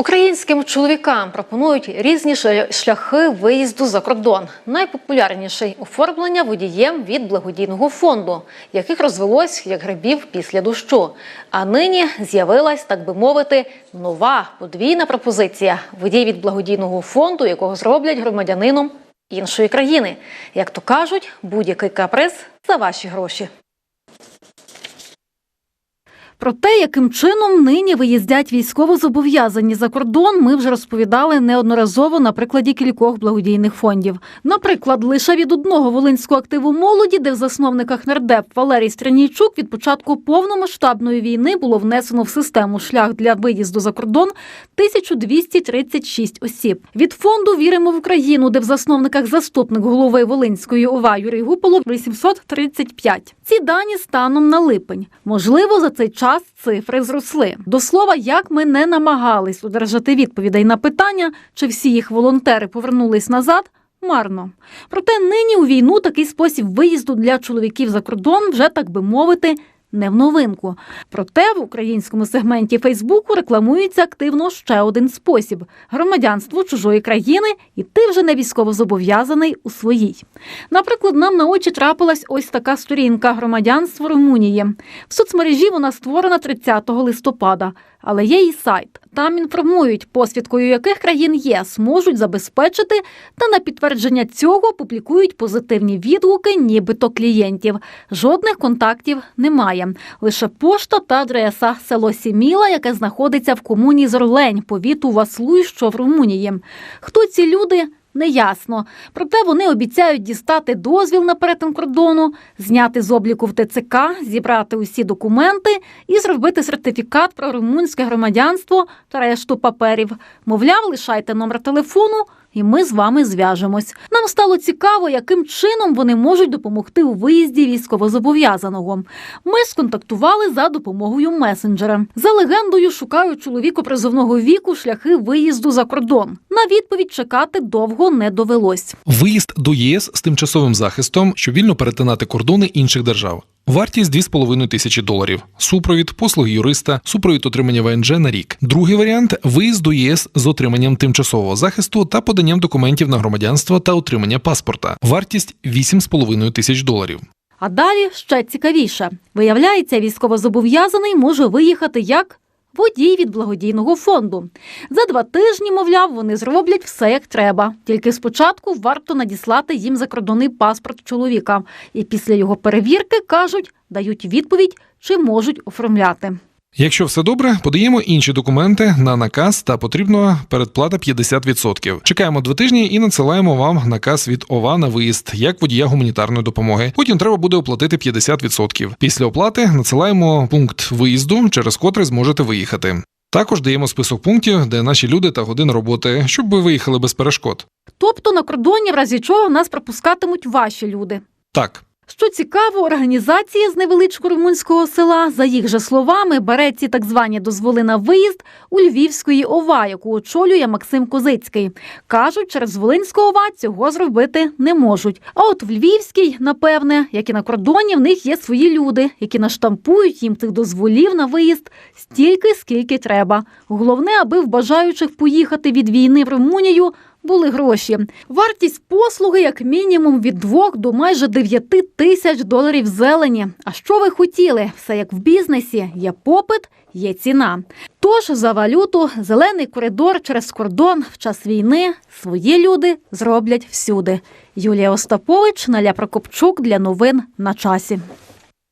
Українським чоловікам пропонують різні шляхи виїзду за кордон. Найпопулярніший оформлення водієм від благодійного фонду, яких розвелось як грибів після дощу. А нині з'явилась, так би мовити, нова подвійна пропозиція водій від благодійного фонду, якого зроблять громадянином іншої країни. Як то кажуть, будь-який каприз за ваші гроші. Про те, яким чином нині виїздять військовозобов'язані за кордон, ми вже розповідали неодноразово на прикладі кількох благодійних фондів. Наприклад, лише від одного волинського активу молоді, де в засновниках нардеп Валерій Стрянійчук від початку повномасштабної війни було внесено в систему шлях для виїзду за кордон 1236 осіб. Від фонду Віримо в Україну, де в засновниках заступник голови Волинської ОВА Юрій Гуполов 835. Ці дані станом на липень. Можливо, за цей час цифри зросли. До слова, як ми не намагались одержати відповідей на питання, чи всі їх волонтери повернулись назад. Марно. Проте нині у війну такий спосіб виїзду для чоловіків за кордон вже так би мовити. Не в новинку. Проте в українському сегменті Фейсбуку рекламується активно ще один спосіб громадянство чужої країни, і ти вже не військово зобов'язаний у своїй. Наприклад, нам на очі трапилась ось така сторінка громадянство Румунії. В соцмережі вона створена 30 листопада, але є і сайт. Там інформують, посвідкою яких країн ЄС можуть забезпечити, та на підтвердження цього публікують позитивні відгуки, нібито клієнтів. Жодних контактів немає. Лише пошта та адреса село Сіміла, яке знаходиться в комуні Зорлень, повіту Васлуй, що в Румунії. Хто ці люди? Неясно. Проте вони обіцяють дістати дозвіл на перетин кордону, зняти з обліку в ТЦК, зібрати усі документи і зробити сертифікат про румунське громадянство та решту паперів. Мовляв, лишайте номер телефону, і ми з вами зв'яжемось. Нам стало цікаво, яким чином вони можуть допомогти у виїзді військовозобов'язаного. Ми сконтактували за допомогою месенджера. За легендою шукають чоловіку призовного віку шляхи виїзду за кордон. На відповідь чекати довго не довелось. Виїзд до ЄС з тимчасовим захистом, щоб вільно перетинати кордони інших держав. Вартість 2,5 тисячі доларів. Супровід, послуги юриста, супровід отримання ВНЖ на рік. Другий варіант виїзд до ЄС з отриманням тимчасового захисту та поданням документів на громадянство та отримання паспорта. Вартість 8,5 тисяч доларів. А далі ще цікавіше. Виявляється, військовозобов'язаний може виїхати як водій від благодійного фонду. За два тижні, мовляв, вони зроблять все як треба. Тільки спочатку варто надіслати їм закордонний паспорт чоловіка. І після його перевірки кажуть, дають відповідь, чи можуть оформляти. Якщо все добре, подаємо інші документи на наказ та потрібна передплата 50%. Чекаємо два тижні і надсилаємо вам наказ від ОВА на виїзд як водія гуманітарної допомоги. Потім треба буде оплатити 50%. Після оплати надсилаємо пункт виїзду, через котрий зможете виїхати. Також даємо список пунктів, де наші люди та години роботи, щоб ви виїхали без перешкод. Тобто на кордоні, в разі чого нас пропускатимуть ваші люди. Так, Що цікаво, організація з невеличкого румунського села, за їх же словами, бере ці так звані дозволи на виїзд у Львівської ОВА, яку очолює Максим Козицький. Кажуть, через Волинську ОВА цього зробити не можуть. А от в Львівській, напевне, як і на кордоні, в них є свої люди, які наштампують їм тих дозволів на виїзд стільки, скільки треба. Головне, аби в бажаючих поїхати від війни в Румунію були гроші. Вартість послуги як мінімум від 2 до майже 9 тисяч доларів зелені. А що ви хотіли? Все як в бізнесі. Є попит, є ціна. Тож за валюту зелений коридор через кордон в час війни свої люди зроблять всюди. Юлія Остапович, Наля Прокопчук для новин на часі.